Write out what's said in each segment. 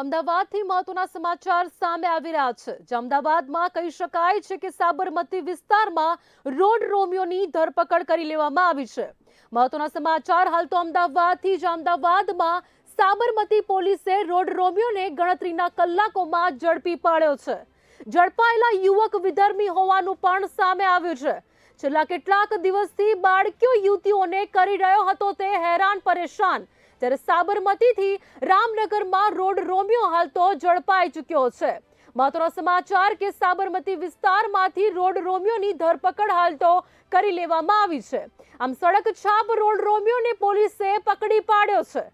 અમદાવાદથી મહત્વના સમાચાર સામે આવી રહ્યા છે. જે અમદાવાદમાં કહી શકાય છે કે સાબરમતી વિસ્તારમાં રોડ રોમિયોની ધરપકડ કરી લેવામાં આવી છે. મહત્વના સમાચાર હાલ તો અમદાવાદથી જ. અમદાવાદમાં સાબરમતી પોલીસે રોડ રોમિયોને ગણતરીના કલાકોમાં ઝડપી પાડ્યો છે. ઝડપાયેલા યુવક વિધર્મી હોવાનું પણ સામે આવ્યું છે. છેલ્લા કેટલાક દિવસથી બાળકીઓ યુવતીઓને કરી રહ્યો હતો તે હેરાન પરેશાન. ત્યારે સાબરમતીથી રામનગરમાં રોડ રોમિયો હાલ તો ઝડપાઈ ચૂક્યો છે. મહત્વનો સમાચાર કે સાબરમતી વિસ્તારમાંથી રોડ રોમિયોની ધરપકડ હાલ તો કરી લેવામાં આવી છે. આમ સડક છાપ રોડ રોમિયોને પોલીસે પકડી પાડ્યો છે.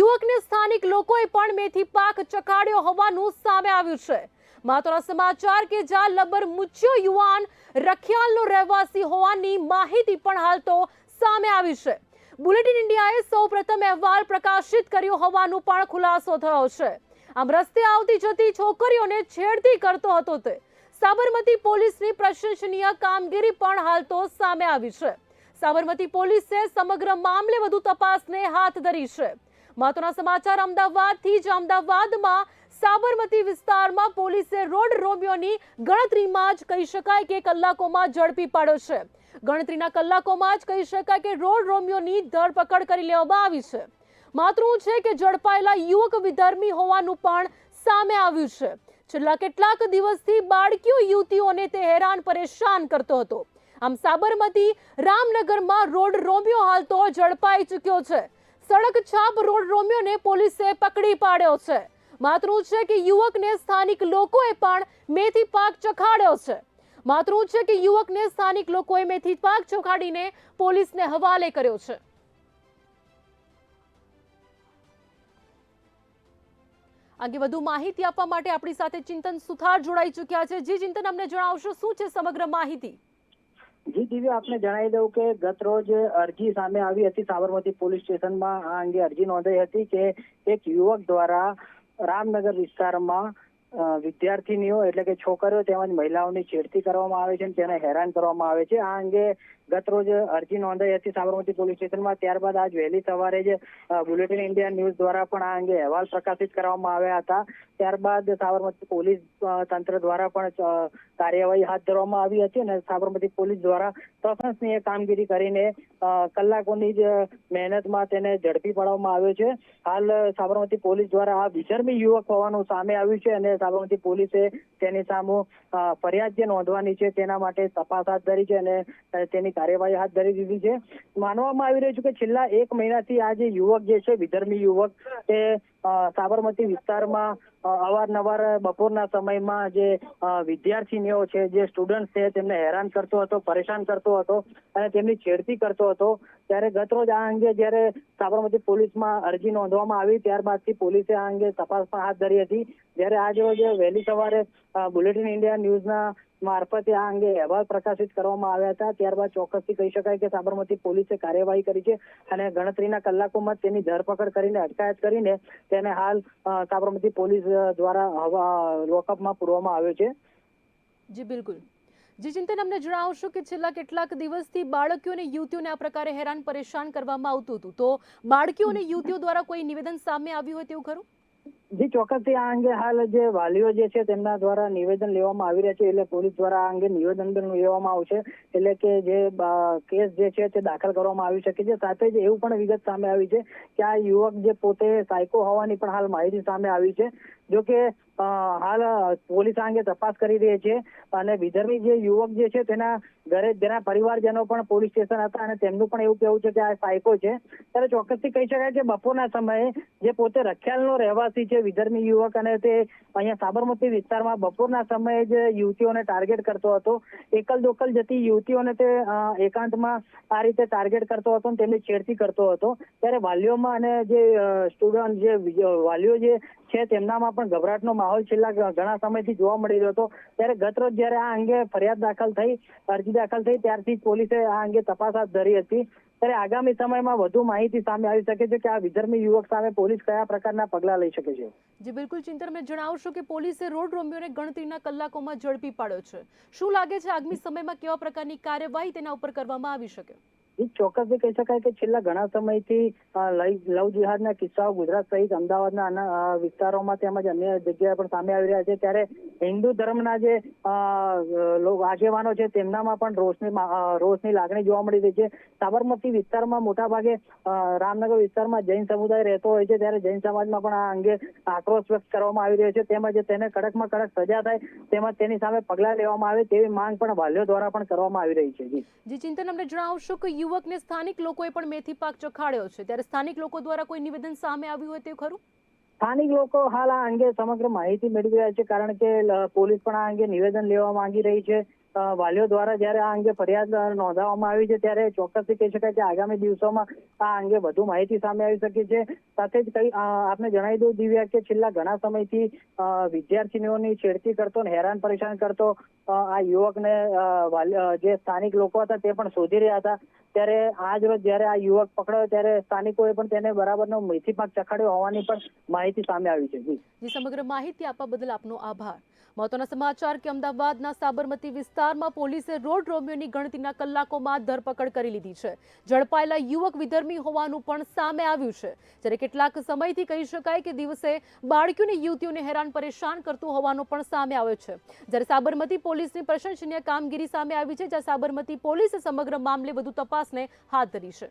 યુવકને સ્થાનિક લોકોએ પણ મેથી પાક ચખાડ્યો હોવાનું સામે આવ્યું છે. મહત્વનો સમાચાર કે જ્યાં લબર મુચ્યો યુવાન રખિયાલનો રહેવાસી હોવાની માહિતી પણ હાલ તો સામે આવી છે. બુલેટિન ઇન્ડિયાએ સૌ પ્રથમ અહેવાલ પ્રકાશિત કર્યો હોવાનું પણ ખુલાસો થયો છે. આમ રસ્તે આવતી જતી છોકરીઓને છેડતી કરતો હતો તે. સાબરમતી પોલીસની પ્રશંસનીય કામગીરી પણ હાલ તો સામે આવી છે. સાબરમતી પોલીસે સમગ્ર મામલે વધુ તપાસને હાથ ધરી છે. મહત્વના સમાચાર અમદાવાદથી જ અમદાવાદમાં સાબરમતી વિસ્તારમાં પોલીસે રોડ રોમિયોની ગણતરીમાં જ કહી શકાય કે કલાકોમાં ઝડપી પાડ્યો છે. ગણતરીના કલાકોમાં જ કહી શકાય કે રોડ રોમિયોની ધરપકડ કરી લેવામાં આવી છે. માત્ર છે કે ઝડપાયેલા યુવક વિધર્મી હોવાનું પણ સામે આવ્યું છે. છેલ્લા કેટલાક દિવસથી બાળકીઓ યુવતીઓને તે હેરાન પરેશાન કરતો હતો. આમ સાબરમતી રામનગરમાં રોડ રોમિયો હાલ તો ઝડપાઈ ચૂક્યો છે. સડક છાપ રોડ રોમિયોને પોલીસે પકડી પાડ્યો છે. માત્ર છે કે યુવકને સ્થાનિક લોકોએ પણ મેથી પાક ચખાડ્યો છે. માતૃ છે કે યુવકને સ્થાનિક લોકોએ મેથી પાક ચોખાડીને પોલીસને હવાલે કર્યો છે. અંગે વધુ માહિતી આપવા માટે આપણી સાથે ચિંતન સુથાર જોડાઈ ચૂક્યા છે. જી ચિંતન, અમને જણાવશો શું છે સમગ્ર માહિતી? જી, દિવ્ય, આપને જણાવી દઉં કે ગત રોજ અરજી સામે આવી હતી સાબરમતી પોલીસ સ્ટેશનમાં. આ અંગે અરજી નોંધાઈ હતી કે એક યુવક દ્વારા રામનગર વિસ્તારમાં વિદ્યાર્થીનીઓ એટલે કે છોકરીઓ તેમજ મહિલાઓની છેડતી કરવામાં આવે છે તેને હેરાન કરવામાં આવે છે. આ અંગે ગત રોજ અરજી નોંધાઈ હતી સાબરમતી પોલીસ સ્ટેશનમાં. ત્યારબાદ આજ વહેલી સવારે જ બુલેટિન ઇન્ડિયા ન્યૂઝ દ્વારા પણ આ અંગે અહેવાલ પ્રકાશિત કરવામાં આવ્યા હતા. ત્યારબાદ સાબરમતી પોલીસ તંત્ર દ્વારા પણ કાર્યવાહી હાથ ધરવામાં આવી હતી અને સાબરમતી પોલીસ દ્વારા પ્રશંસનીય કામગીરી કરીને કલાકોની જ મહેનતમાં તેને ઝડપી પાડવામાં આવ્યો છે. હાલ સાબરમતી પોલીસ દ્વારા આ વિધર્મી યુવક હોવાનું સામે આવ્યું છે અને સાબરમતી પોલીસે તેની સામે ફરિયાદ જે નોંધવાની છે તેના માટે તપાસ હાથ ધરી છે અને તેની કાર્યવાહી હાથ ધરી દીધી છે. માનવામાં આવી રહ્યું છે કે છેલ્લા એક મહિનાથી આ જે યુવક જે છે, વિધર્મી યુવક, તે સાબરમતી વિસ્તારમાં અવારનવાર બપોરના સમયમાં જે વિદ્યાર્થીનીઓ છે, જે સ્ટુડન્ટ છે, તેમને હેરાન કરતો હતો, પરેશાન કરતો હતો અને તેમની છેડતી કરતો હતો. ત્યારે ગતરોજ આ અંગે જ્યારે સાબરમતી પોલીસમાં અરજી નોંધવામાં આવી, ત્યારબાદથી પોલીસે આ અંગે તપાસ પણ હાથ ધરી હતી. જ્યારે આજે રોજ વહેલી સવારે બુલેટિન ઇન્ડિયા ન્યૂઝના મારફતે આ અંગે અહેવાલ પ્રકાશિત કરવામાં આવ્યા હતા. ત્યારબાદ ચોક્કસથી કહી શકાય કે સાબરમતી પોલીસે કાર્યવાહી કરી છે અને ગણતરીના કલાકોમાં તેની ધરપકડ કરીને અટકાયત કરીને તેને હાલ સાબરમતી પોલીસ દ્વારા લોકઅપમાં પૂરવામાં આવ્યો છે. જી, બિલકુલ. જી, ચિંતન, અમને જણાવશો કે છેલ્લા કેટલાક દિવસથી બાળકીઓ અને યુવતીઓને આ પ્રકારે હેરાન પરેશાન કરવામાં આવતું હતું. તો બાળકીઓ અને યુવતીઓ દ્વારા કોઈ નિવેદન સામે આવ્યું હોય તેવું ખરું? જી ચોક્કસથી આ અંગે હાલ જે વાલીઓ જે છે તેમના દ્વારા નિવેદન લેવામાં આવી રહ્યા છે, એટલે પોલીસ દ્વારા આ અંગે નિવેદન લેવામાં આવશે. એટલે કે જે કેસ જે છે તે દાખલ કરવામાં આવી શકે છે. સાથે જ એવું પણ વિગત સામે આવી છે કે આ યુવક જે પોતે સાયકો હોવાની પણ હાલ માહિતી સામે આવી છે. જો હાલ પોલીસ અંગે તપાસ કરી રહી છે અને વિધર્મી જે યુવક જે છે તેના ઘરે, તેના પરિવારજનો પણ પોલીસ સ્ટેશન હતા અને તેમનું પણ એવું કહેવું છે કે આ સાયકો છે. ત્યારે ચોક્કસથી કહી શકાય કે બપોરના સમયે જે પોતે રખિયાલનો રહેવાસી છે, વિધર્મી યુવક અને તે અહીંયા સાબરમતી વિસ્તારમાં બપોરના સમયે જ યુવતીઓને ટાર્ગેટ કરતો હતો. એકલ દોકલ જતી યુવતીઓને તે એકાંતમાં આ રીતે ટાર્ગેટ કરતો હતો અને તેમની છેડતી કરતો હતો. ત્યારે વાલીઓમાં અને જે સ્ટુડન્ટ જે, વાલીઓ જે છે, તેમનામાં પણ ગભરાટનો માહોલ છેલ્લા ઘણા સમયથી જોવા મળી રહ્યો હતો. ત્યારે ગત રોજ જ્યારે આ અંગે ફરિયાદ દાખલ થઈ, અરજી દાખલ થઈ, ત્યારથી પોલીસે આ અંગે તપાસ હાથ ધરી હતી. ત્યારે આગામી સમયમાં વધુ માહિતી સામે આવી શકે છે કે આ વિધર્મી યુવક સામે પોલીસ કયા પ્રકારના પગલા લઈ શકે છે. જી, બિલકુલ. ચિંતન મેં જણાવશો કે પોલીસે રોડ રોમિયોને ગણતરીના કલાકોમાં ઝડપી પાડ્યો છે. શું લાગે છે, આગામી સમયમાં કેવા પ્રકારની કાર્યવાહી તેના ઉપર કરવામાં આવી શકે? એ ચોક્કસથી કહી શકાય કે છેલ્લા ઘણા સમયથી લવ જિહાદના કિસ્સાઓ ગુજરાત સહિત અમદાવાદના વિસ્તારોમાં તેમજ અન્ય જગ્યાએ પણ સામે આવી રહ્યા છે. ત્યારે હિન્દુ ધર્મના જે આગેવાનો છે તેમનામાં પણ રોષની રોષની લાગણી જોવા મળી રહી છે. સાબરમતી વિસ્તારમાં મોટાભાગે રામનગર વિસ્તારમાં જૈન સમુદાય રહેતો હોય છે. ત્યારે જૈન સમાજમાં પણ આ અંગે આક્રોશ વ્યક્ત કરવામાં આવી રહ્યો છે. તેમજ તેને કડકમાં કડક સજા થાય, તેમજ તેની સામે પગલાં લેવામાં આવે તેવી માંગ પણ વાલીઓ દ્વારા પણ કરવામાં આવી રહી છે. જી, ચિંતન, અમને જણાવશો કે યુવકને સ્થાનિક લોકોએ પણ મેથી પાક ચખાડ્યો છે. ત્યારે સ્થાનિક લોકો દ્વારા કોઈ નિવેદન સામે આવ્યું હોય તે ખરું? સ્થાનિક લોકો હાલ આ અંગે સમગ્ર માહિતી મેળવી રહ્યા છે, કારણ કે પોલીસ પણ આ અંગે નિવેદન લેવા માંગી રહી છે. વાલીઓ દ્વારા જ્યારે આ અંગે ફરિયાદ નોંધાવવામાં આવી છે, ત્યારે ચોક્કસથી કહી શકાય કે આગામી દિવસોમાં આ અંગે વધુ માહિતી સામે આવી શકે છે. સાથે જ કઈ આપને જણાવી દઉં દિવ્યા કે છેલ્લા ઘણા સમયથી વિદ્યાર્થીનીઓની છેડતી કરતો ને હેરાન પરેશાન કરતો આ યુવકને જે સ્થાનિક લોકો હતા તે પણ શોધી રહ્યા હતા. ત્યારે આજ રોજ જ્યારે આ યુવક પકડાયો ત્યારે સ્થાનિકોએ પણ તેને બરાબરનો મેથી પાક ચખાડ્યો હોવાની પણ માહિતી સામે આવી છે. જી. સમગ્ર માહિતી આપવા બદલ આપનો આભાર. મહત્વના સમાચાર કે અમદાવાદના સાબરમતી વિસ્તારમાં પોલીસે રોડ રોમિયોની ગણતરીના કલાકોમાં ધરપકડ કરી લીધી છે. ઝડપાયેલા યુવક વિધર્મી હોવાનું પણ સામે આવ્યું છે. જ્યારે કેટલાક સમયથી કહી શકાય કે દિવસે બાળકીઓને યુવતીઓને હેરાન પરેશાન કરતું હોવાનું પણ સામે આવ્યો છે. જ્યારે સાબરમતી પોલીસની પ્રશંસનીય કામગીરી સામે આવી છે, જ્યાં સાબરમતી પોલીસે સમગ્ર મામલે વધુ તપાસને હાથ ધરી છે.